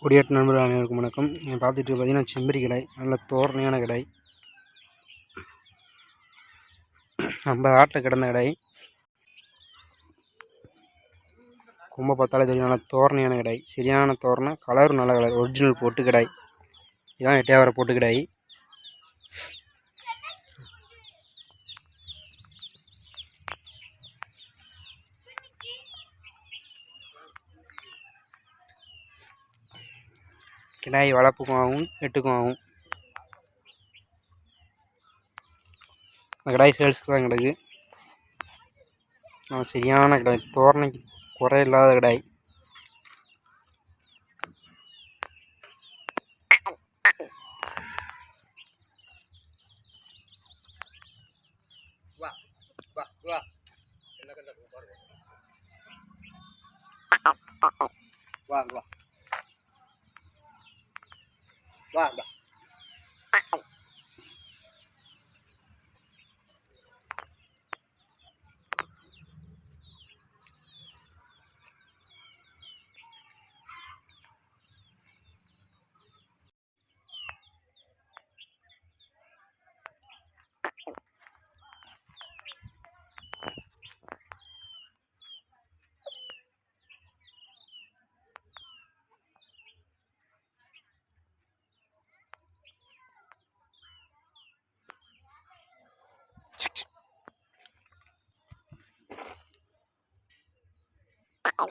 கொடியாட்டு நண்பர்கள் அனைவருக்கும் வணக்கம். நீங்கள் பார்த்துட்டு பார்த்தீங்கன்னா செம்பரி கடை நல்ல தோரணையான கடை. நம்ம ஆட்டில் கிடந்த கடை. கொம்பை பார்த்தாலே தெரியும் நல்லா தோரணையான கடை. சரியான தோரணை கலரும் நல்ல கலர் ஒரிஜினல் போட்டு கடை. இதான் எட்டையாவர போட்டு கடை. கிடாய் வளர்ப்புக்கும் ஆகும் வெட்டுக்கும் ஆகும் அந்த கிடாய் சேல்ஸுக்கு தான் கிடக்கு. சரியான கிடாய். தோரணைக்கு குறை இல்லாத கிடாய். வா வா. வா வா வா வா வா Ow.